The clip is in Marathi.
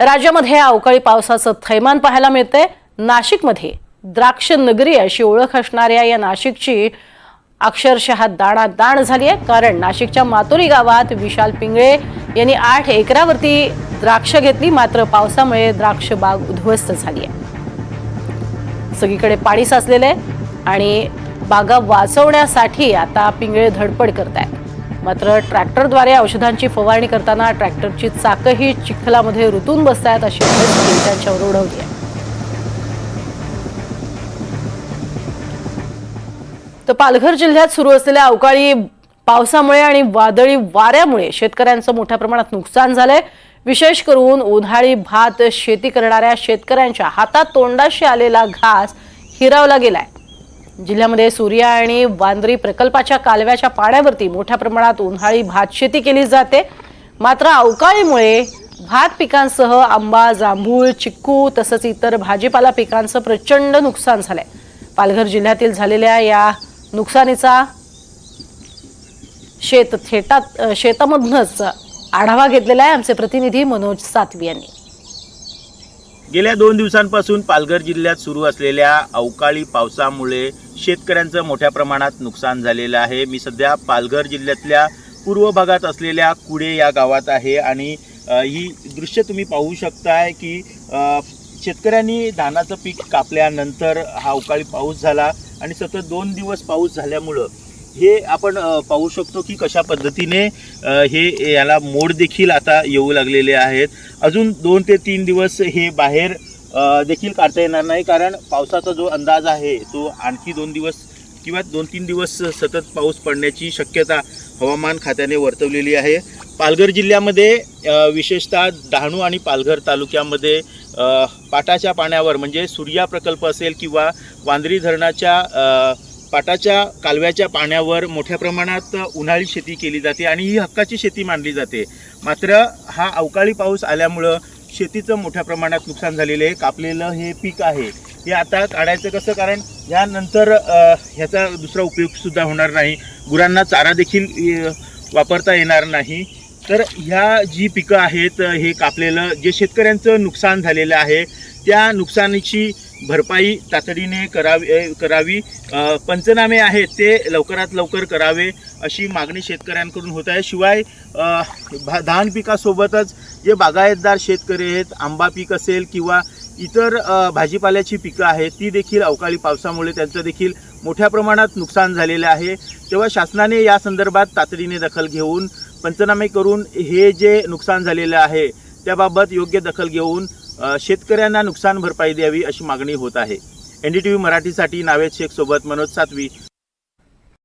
राज्यामध्ये अवकाळी पावसाचं थैमान पाहायला मिळतंय. नाशिकमध्ये द्राक्ष नगरी अशी ओळख असणाऱ्या या नाशिकची अक्षरशः दाणादाण झाली आहे. कारण नाशिकच्या मातोरी गावात विशाल पिंगळे यांनी आठ एकरावरती द्राक्ष घेतली. मात्र पावसामुळे द्राक्ष बाग उद्ध्वस्त झाली आहे. सगळीकडे पाणी साचलेलं आहे आणि बागा वाचवण्यासाठी आता पिंगळे धडपड करत आहेत मात्र ट्रॅक्टरद्वारे औषधांची फवारणी करताना ट्रॅक्टरची चाकही चिखलामध्ये रुतून बसतायत अशी परिस्थिती त्यांच्यावर ओढवली आहे. तर पालघर जिल्ह्यात सुरू असलेल्या अवकाळी पावसामुळे आणि वादळी वाऱ्यामुळे शेतकऱ्यांचं मोठ्या प्रमाणात नुकसान झालंय. विशेष करून उन्हाळी भात शेती करणाऱ्या शेतकऱ्यांच्या हातात तोंडाशी आलेला घास हिरावला गेलाय. जिल्ह्यामध्ये सूर्या आणि वांद्री प्रकल्पाच्या कालव्याच्या पाण्यावरती मोठ्या प्रमाणात उन्हाळी भात शेती केली जाते. मात्र अवकाळीमुळे भात पिकांसह आंबा जांभूळ चिक्कू तसंच इतर भाजीपाला पिकांचं प्रचंड नुकसान झालंय. पालघर जिल्ह्यातील झालेल्या या नुकसानीचा शेत थेटात शेतामधूनच आढावा घेतलेला आहे आमचे प्रतिनिधी मनोज सातवी यांनी. गेल्या दोन दिवसांपासून पालघर जिल्ह्यात सुरू असलेल्या अवकाळी पावसामुळे शेतकऱ्यांचं मोठ्या प्रमाणात नुकसान झालेलं आहे. मी सध्या पालघर जिल्ह्यातल्या पूर्व भागात असलेल्या कुडे या गावात आहे आणि ही दृश्य तुम्ही पाहू शकताय की शेतकऱ्यांनी धानाचं पीक कापल्यानंतर हा अवकाळी पाऊस झाला आणि सतत दोन दिवस पाऊस झाल्यामुळं हे आपण पाहू शकतो की कशा पद्धतीने हे याला मोड देखील आता येऊ लागलेले आहेत. अजून दोन ते तीन दिवस हे बाहेर देखील काढता येणार नाही कारण पावसाचा जो अंदाज आहे तो आणखी दोन दिवस किंवा दोन तीन दिवस सतत पाऊस पडण्याची शक्यता हवामान खात्याने वर्तवलेली आहे. पालघर जिल्ह्यामध्ये विशेषतः डहाणू आणि पालघर तालुक्यामध्ये पाटाच्या पाण्यावर म्हणजे सूर्या प्रकल्प असेल किंवा वांद्री धरणाच्या पाटाच्या कालव्याच्या पाण्यावर मोठ्या प्रमाणात उन्हाळी शेती केली जाते आणि ही हक्काची शेती मानली जाते. मात्र हा अवकाळी पाऊस आल्यामुळं शेतीचं मोठ्या प्रमाणात नुकसान झालेलं आहे. कापलेलं हे पीक आहे. हे आता काढायचं कसं? कारण यानंतर ह्याचा दुसरा उपयोगसुद्धा होणार नाही. गुरांना चारा देखील वापरता येणार नाही. तर ह्या जी पिकं आहेत हे कापलेलं जे शेतकऱ्यांचं नुकसान झालेलं आहे त्या नुकसानीची भरपाई तातडीने करावी करावी. पंचनामे आहेत ते लवकरात लवकर करावे अशी मागणी शेतकऱ्यांकडून होत आहे. शिवाय भा धान पिकासोबतच जे बागायतदार शेतकरी आहेत आंबा पीक असेल किंवा इतर भाजीपाल्याची पिकं आहेत ती देखील अवकाळी पावसामुळे त्यांचं देखील मोठ्या प्रमाणात नुकसान झालेलं आहे. तेव्हा शासनाने या संदर्भात तातडीने दखल घेऊन पंचनामे करून हे जे नुकसान झालेलं आहे त्याबाबत योग्य दखल घेऊन शेतकऱ्यांना नुकसान भरपाई द्यावी अशी मागणी होत आहे. एन डी टी व्ही मराठीसाठी नावेद शेखसोबत मनोज सातवी